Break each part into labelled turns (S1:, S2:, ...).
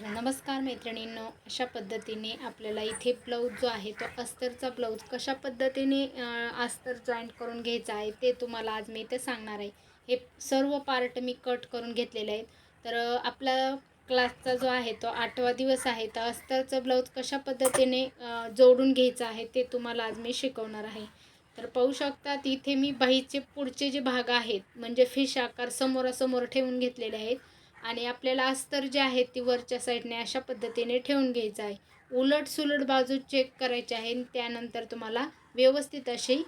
S1: तर नमस्कार मैत्रिणींनो अशा पद्धतीने आपल्याला इथे ब्लाऊज जो आहे तो अस्तरचा ब्लाऊज कशा पद्धतीने अस्तर जॉईंट करून घ्यायचा आहे ते तुम्हाला आज मी इथे सांगणार आहे. हे सर्व पार्ट मी कट करून घेतलेले आहेत. तर आपला क्लासचा जो आहे तो आठवा दिवस आहे. तर अस्तरचं ब्लाऊज कशा पद्धतीने जोडून घ्यायचं आहे ते तुम्हाला आज मी शिकवणार आहे. तर पाहू शकतात इथे मी बाहीचे पुढचे जे भाग आहेत म्हणजे फिश आकार समोरासमोर ठेवून घेतलेले आहेत. आणि आपल्याला अस्तर जे आहे ती वरच्या साईडने अशा पद्धतीने ठेवून घ्यायचं आहे. उलट सुलट बाजू चेक करायची आहे त्यानंतर तुम्हाला व्यवस्थित अशी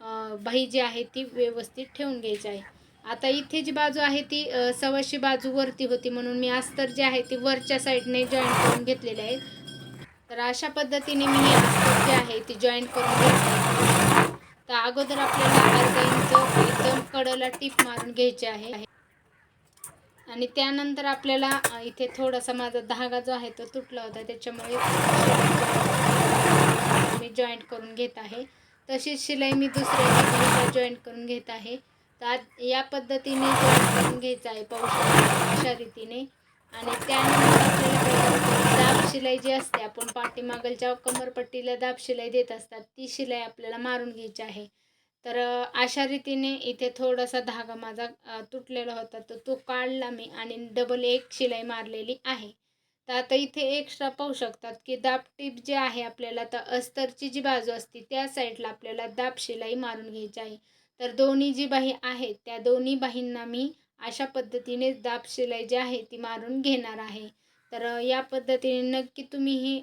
S1: बाई बाही जी आहे ती व्यवस्थित ठेवून घ्यायची आहे. आता इथे जी बाजू आहे ती सवाशी सव्वाशे बाजू वरती होती म्हणून मी अस्तर जे आहे ती वरच्या साईडने जॉईंट करून घेतलेले आहेत. तर अशा पद्धतीने मी अस्तर जे आहे ती जॉईंट करून घेतले तर अगोदर आपल्याला अर्धा इंच एकदम कडला टीप मारून घ्यायची आहे. आणि त्यानंतर आपल्याला इथे थोडासा माझा धागा जो आहे तो तुटला होता. त्याच्यामुळे मी जॉईंट करून घेत आहे. तशीच शिलाई मी दुसऱ्या जॉईंट करून घेत आहे. तर या पद्धतीने जॉईंट करून घ्यायचं आहे पाहू अशा रीतीने. आणि त्यानंतर आपल्याला दाब शिलाई जी असते आपण पाठीमागलच्या कमरपट्टीला दाब शिलाई देत असतात ती शिलाई आपल्याला मारून घ्यायची आहे. तर अशा रीतीने इथे थोडासा धागा माझा तुटलेला होता. तर तो काढला मी आणि डबल एक शिलाई मारलेली आहे. तर आता इथे एक्स्ट्रा पाहू शकतात की दाब टीप जे आहे आपल्याला तर अस्तरची जी बाजू असते त्या साईडला आपल्याला दाब शिलाई मारून घ्यायची आहे. तर दोन्ही जी बाही आहेत त्या दोन्ही बाहींना मी अशा पद्धतीने दाब शिलाई जी आहे ती मारून घेणार आहे. तर या पद्धतीने नक्की तुम्ही ही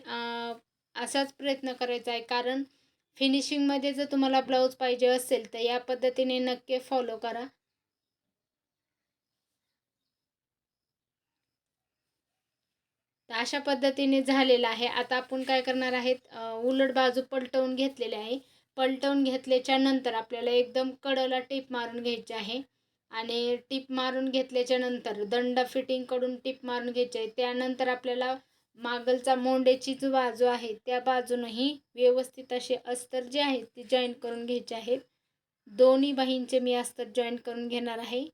S1: असाच प्रयत्न करायचा आहे. कारण फिनिशिंगमध्ये जर तुम्हाला ब्लाऊज पाहिजे असेल तर या पद्धतीने नक्की फॉलो करा. तर अशा पद्धतीने झालेलं आहे. आता आपण काय करणार आहेत? उलट बाजू पलटवून घेतलेली आहे. पलटवून घेतल्याच्या नंतर आपल्याला एकदम कडला टीप मारून घ्यायची आहे. आणि टीप मारून घेतल्याच्या नंतर दंड फिटिंगकडून टीप मारून घ्यायची आहे. त्यानंतर आपल्याला मागलचा मोंडेची जो बाजू आहे त्या बाजूनही व्यवस्थित असे अस्तर जे आहेत ते जॉईन करून घ्यायचे आहेत. दोन्ही बाहींचे मी अस्तर जॉईन करून घेणार आहे.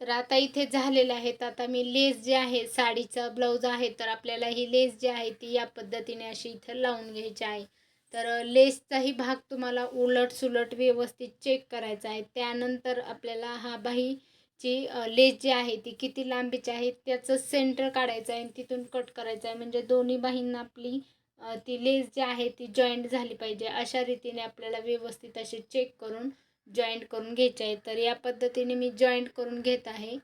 S1: तर आता इथे झालेलं आहे तर आता मी लेस जे आहे साडीचा ब्लाऊज आहे तर आपल्याला ही लेस जी आहे ती या पद्धतीने अशी इथं लावून घ्यायची आहे. तर लेसचाही भाग तुम्हाला उलट सुलट व्यवस्थित चेक करायचा आहे. त्यानंतर आपल्याला हा बाहीची अ, लेस जी आहे ती किती लांबीची आहे त्याचं सेंटर काढायचं आहे आणि तिथून कट करायचं आहे. म्हणजे दोन्ही बाहींना आपली ती लेस जी आहे ती जॉईंट झाली पाहिजे. अशा रीतीने आपल्याला व्यवस्थित असे चेक करून जॉईंट करून घ्यायचे आहे. तर या पद्धतीने मी जॉईंट करून घेत आहे.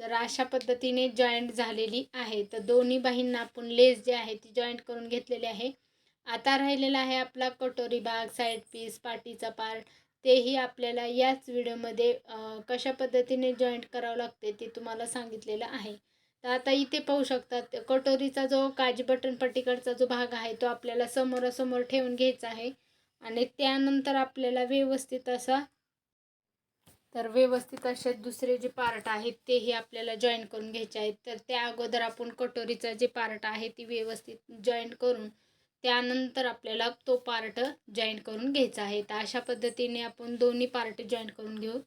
S1: तर अशा पद्धतीने जॉईंट झालेली आहे. तर दोन्ही बाहींना आपण लेस जे आहे ती जॉईंट करून घेतलेली आहे. आता राहिलेला आहे आपला कटोरी भाग साईड पीस पाटीचा पार्ट तेही आपल्याला याच व्हिडिओमध्ये कशा पद्धतीने जॉईंट करावं लागते ते तुम्हाला सांगितलेलं आहे. तर आता इथे पाहू शकतात कटोरीचा जो काजी बटन पट्टीकडचा जो भाग आहे तो आपल्याला समोरासमोर ठेवून घ्यायचा आहे. आणि त्यानंतर आपल्याला व्यवस्थित असा तर व्यवस्थित असे दुसरे जे पार्ट आहेत तेही आपल्याला जॉईन करून घ्यायचे आहेत. तर त्या अगोदर आपण कटोरीचा जे पार्ट आहे ती व्यवस्थित जॉईन करून त्यानंतर आपल्याला तो पार्ट जॉईन करून घ्यायचा आहे. तर अशा पद्धतीने आपण दोन्ही पार्ट जॉईन करून घेऊ.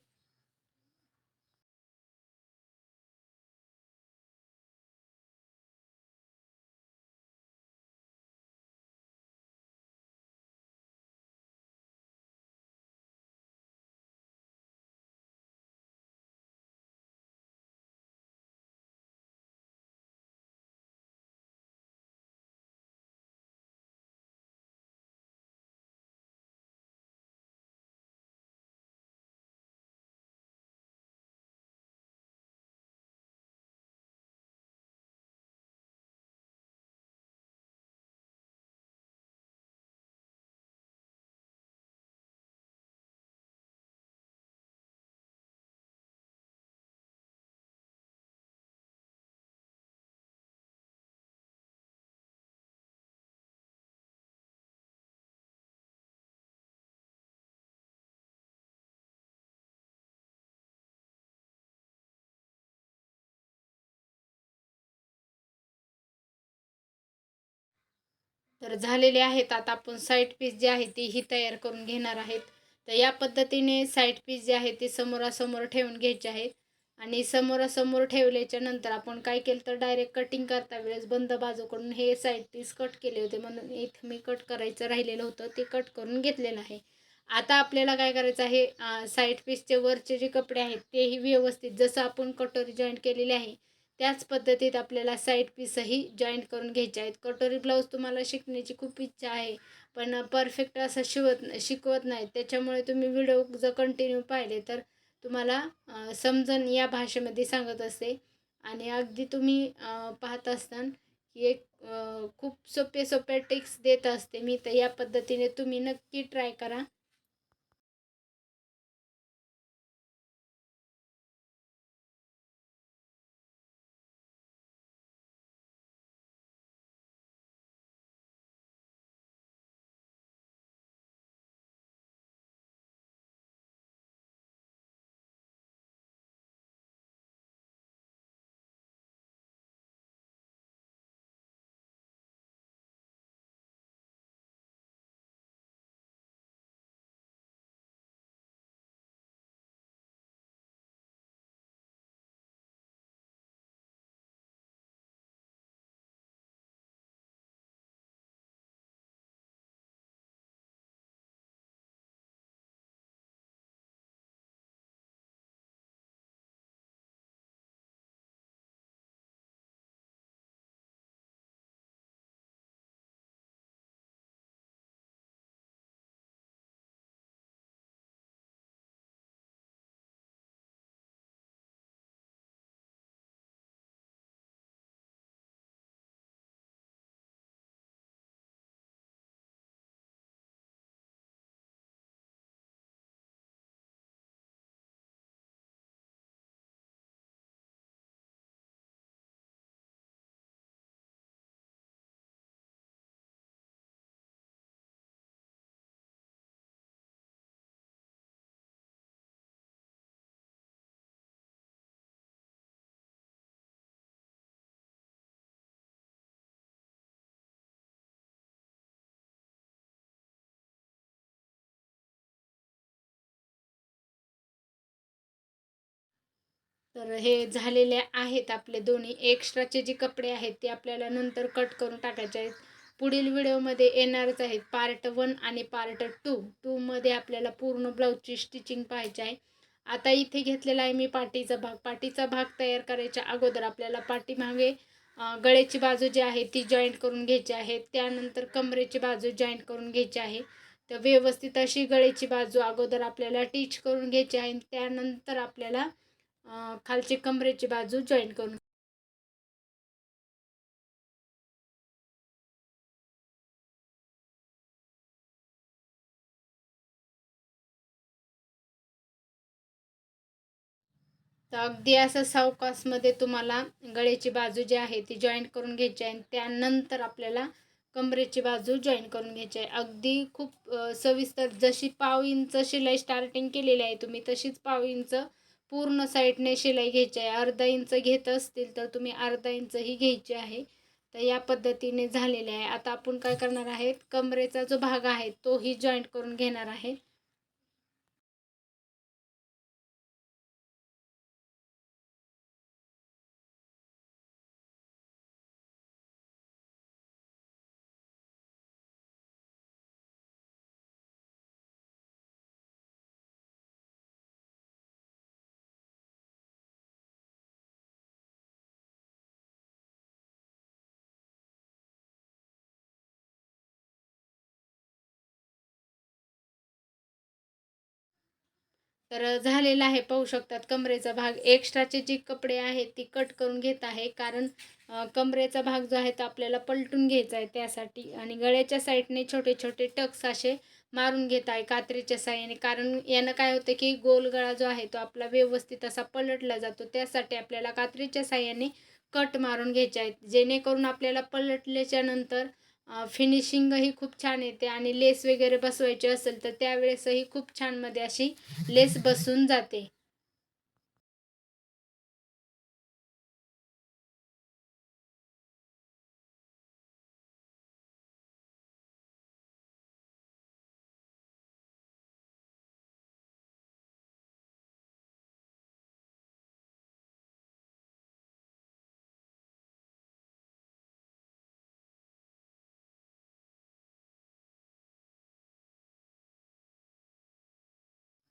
S1: तर झालेले आहेत. आता आपण साईड पीस जे आहे ती ही तयार करून घेणार आहेत. तर या पद्धतीने साईड पीस जे आहे ते समोरासमोर ठेवून घ्यायचे आहेत. आणि समोरासमोर ठेवल्याच्या नंतर आपण काय केलं तर डायरेक्ट कटिंग करता वेळेस बंद बाजूकडून हे साईड पीस कट केले होते. म्हणून इथं मी कट करायचं राहिलेलं होतं. ते कट करून घेतलेलं आहे. आता आपल्याला काय करायचं आहे? साईड पीसचे वरचे जे कपडे आहेत तेही व्यवस्थित जसं आपण कटोरी जॉईंट केलेले आहे त्याच पद्धतीत आपल्याला साईड पीसही जॉईंट करून घ्यायचे आहेत. कटोरी ब्लाऊज तुम्हाला शिकण्याची खूप इच्छा आहे पण परफेक्ट असं शिवत शिकवत नाही त्याच्यामुळे तुम्ही व्हिडिओ जर कंटिन्यू पाहिले तर तुम्हाला समजण समजन या भाषेमध्ये सांगत असते. आणि अगदी तुम्ही पाहत असताना की एक खूप सोपे सोपे टिक्स देत असते. मी तर या पद्धतीने तुम्ही नक्की ट्राय करा. तर हे झालेले आहेत आपले दोन्ही. एक्स्ट्राचे जे कपडे आहेत ते आपल्याला नंतर कट करून टाकायचे आहेत. पुढील व्हिडिओमध्ये येणारच आहेत पार्ट वन आणि पार्ट टू टूमध्ये आपल्याला पूर्ण ब्लाऊजची स्टिचिंग पाहायची आहे. आता इथे घेतलेला आहे मी पाटीचा भाग. पाटीचा भाग तयार करायच्या अगोदर आपल्याला पाठीमागे गळ्याची बाजू जी आहे ती जॉईंट करून घ्यायची आहे. त्यानंतर कमरेची बाजू जॉईंट करून घ्यायची आहे. तर व्यवस्थित अशी गळ्याची बाजू अगोदर आपल्याला टीच करून घ्यायची आहे. त्यानंतर आपल्याला खालची कमरेची बाजू जॉईन करून तर अगदी असं सावकासमध्ये तुम्हाला गळ्याची बाजू जी आहे ती जॉईंट करून घ्यायची आहे आणि त्यानंतर आपल्याला कमरेची बाजू जॉईन करून घ्यायची आहे. अगदी खूप सविस्तर जशी पाव इंच शिलाई स्टार्टिंग केलेली आहे तुम्ही तशीच पाव इंच पूर्ण साईडने शिलाई घ्यायची आहे. अर्धा इंच घेत असतील तर तुम्ही अर्धा इंचही घ्यायची आहे. तर या पद्धतीने झालेले आहे. आता आपण काय करणार आहेत? कमरेचा जो भाग आहे तोही जॉईंट करून घेणार आहे. तर झालेला आहे पाहू शकतात. कमरेचा भाग एक्स्ट्राचे जे कपडे आहेत ती कट करून घेत आहे. कारण कमरेचा भाग जो आहे तो आपल्याला पलटून घ्यायचा आहे त्यासाठी. आणि गळ्याच्या साईडने छोटे छोटे टक्स असे मारून घेत आहे कात्रीच्या साह्याने. कारण यानं काय होतं की गोल गळा जो आहे तो आपला व्यवस्थित असा पलटला जातो. त्यासाठी आपल्याला कात्रीच्या साह्याने कट मारून घ्यायचे आहेत. जेणेकरून आपल्याला पलटल्याच्या नंतर फिनिशिंगही खूप छान येते आणि लेस वगैरे बसवायची असेल तर त्यावेळेसही खूप छानमध्ये अशी लेस बसून जाते.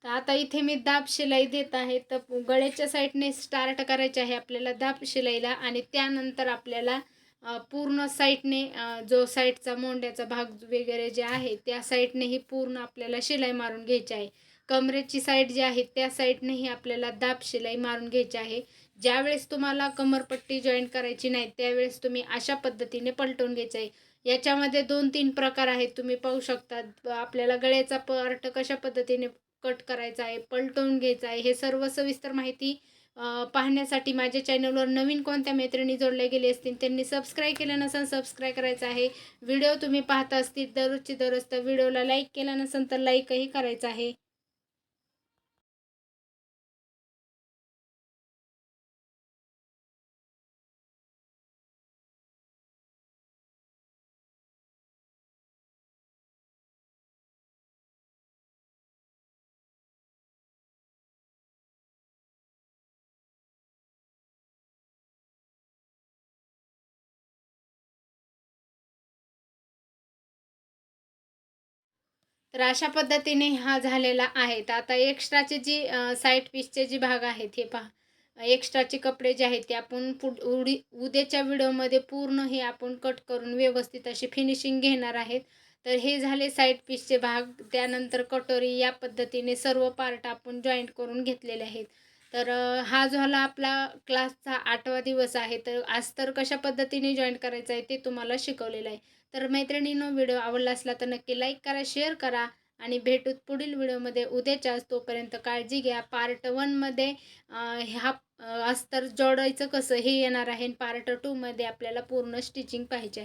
S1: तर आता इथे मी दाब शिलाई देत आहे. तर गळ्याच्या साईडने स्टार्ट करायचे आहे आपल्याला दाब शिलाईला आणि त्यानंतर आपल्याला पूर्ण साईडने जो साईडचा मोंड्याचा भाग वगैरे जे आहे त्या साईडनेही पूर्ण आपल्याला शिलाई मारून घ्यायची आहे. कमरेची साईड जी आहे त्या साईडनेही आपल्याला दाब शिलाई मारून घ्यायची आहे. ज्यावेळेस तुम्हाला कमरपट्टी जॉईन करायची नाही त्यावेळेस तुम्ही अशा पद्धतीने पलटवून घ्यायचं आहे. याच्यामध्ये दोन तीन प्रकार आहेत तुम्ही पाहू शकता. आपल्याला गळ्याचा पार्ट कशा पद्धतीने कट करायचा आहे पलटवून घ्यायचं आहे हे सर्व सविस्तर माहिती पाहण्यासाठी माझ्या चॅनलवर नवीन कोणत्या मैत्रिणी जोडल्या गेले असतील त्यांनी सबस्क्राईब केलं नसेल सबस्क्राईब करायचं आहे. व्हिडिओ तुम्ही पाहता असतील दररोजची दररोज तर व्हिडिओला लाईक केला नसेल तर लाईकही करायचं आहे. तर अशा पद्धतीने हा झालेला आहे. तर आता एक्स्ट्राचे जी साईड पीसचे जे भाग आहेत हे पहा. एक्स्ट्राचे कपडे जे आहेत ते आपण पुढ उडी उद्याच्या व्हिडिओमध्ये पूर्ण हे आपण कट करून व्यवस्थित अशी फिनिशिंग घेणार आहेत. तर हे झाले साईड पीसचे भाग. त्यानंतर कटोरी या पद्धतीने सर्व पार्ट आपण जॉईंट करून घेतलेले आहेत. तर हा हा झाला आपला क्लासचा आठवा दिवस आहे तर आज तर कशा पद्धतीने जॉईन करायचं आहे ते तुम्हाला शिकवलेलं आहे. तर मैत्रिणींनो व्हिडिओ आवडला असला तर नक्की लाईक करा शेअर करा आणि भेटूत पुढील व्हिडिओमध्ये. उद्याच्याच तोपर्यंत काळजी घ्या. पार्ट वनमध्ये ह्या अस्तर जोडायचं कसं हे येणार आहे. पार्ट टूमध्ये आपल्याला पूर्ण स्टिचिंग पाहिजे